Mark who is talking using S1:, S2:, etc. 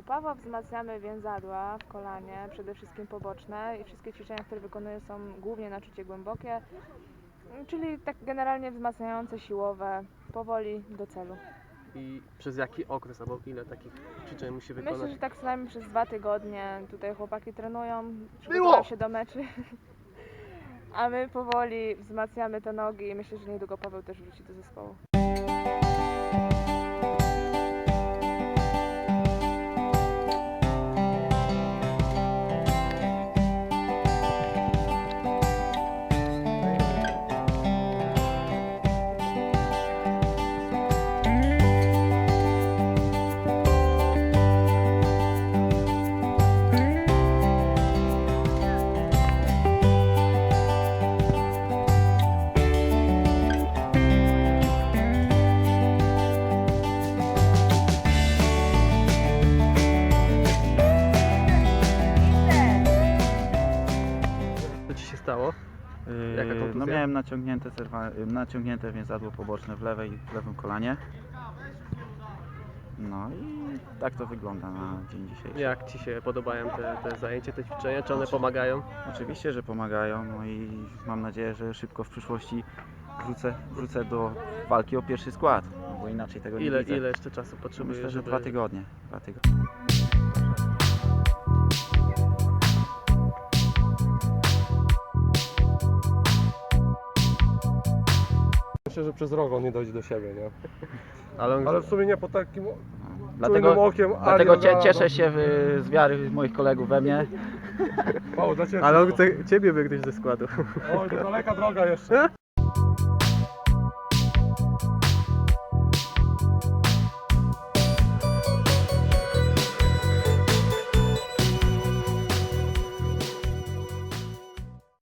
S1: U Pawła wzmacniamy więzadła w kolanie, przede wszystkim poboczne i wszystkie ćwiczenia, które wykonuję są głównie na czucie głębokie, czyli tak generalnie wzmacniające, siłowe, powoli do celu.
S2: I przez jaki okres albo ile takich ćwiczeń musi wykonać?
S1: Myślę, że tak co najmniej przez dwa tygodnie tutaj chłopaki trenują, przygotowują się do meczy. A my powoli wzmacniamy te nogi i myślę, że niedługo Paweł też wróci do zespołu.
S2: Stało? Jaka
S3: Yy,
S2: kontuzja?
S3: No miałem naciągnięte, zerwa, y, naciągnięte więzadło poboczne w lewej, w lewym kolanie. No i tak to wygląda na dzień dzisiejszy.
S2: Jak ci się podobają te, te zajęcia, te ćwiczenia? Czy one pomagają?
S3: Oczywiście, że pomagają, no i mam nadzieję, że szybko w przyszłości wrócę, wrócę do walki o pierwszy skład, no bo inaczej tego
S2: Ile,
S3: nie widzę.
S2: ile jeszcze czasu potrzebujesz,
S3: Myślę, że
S2: żeby...
S3: dwa tygodnie. Dwa tygodnie.
S4: Że przez rok on nie dojdzie do siebie, nie?
S2: Ale, on...
S4: Ale w sumie nie po takim
S3: No.
S4: czujnym
S3: Dlatego,
S4: okiem.
S3: dlatego cie,
S4: Adama.
S3: cieszę się w, z wiary moich kolegów we mnie.
S4: Mało dla ciebie.
S2: Ale on chce ciebie wygrać ze składu.
S4: Oj, to daleka droga jeszcze.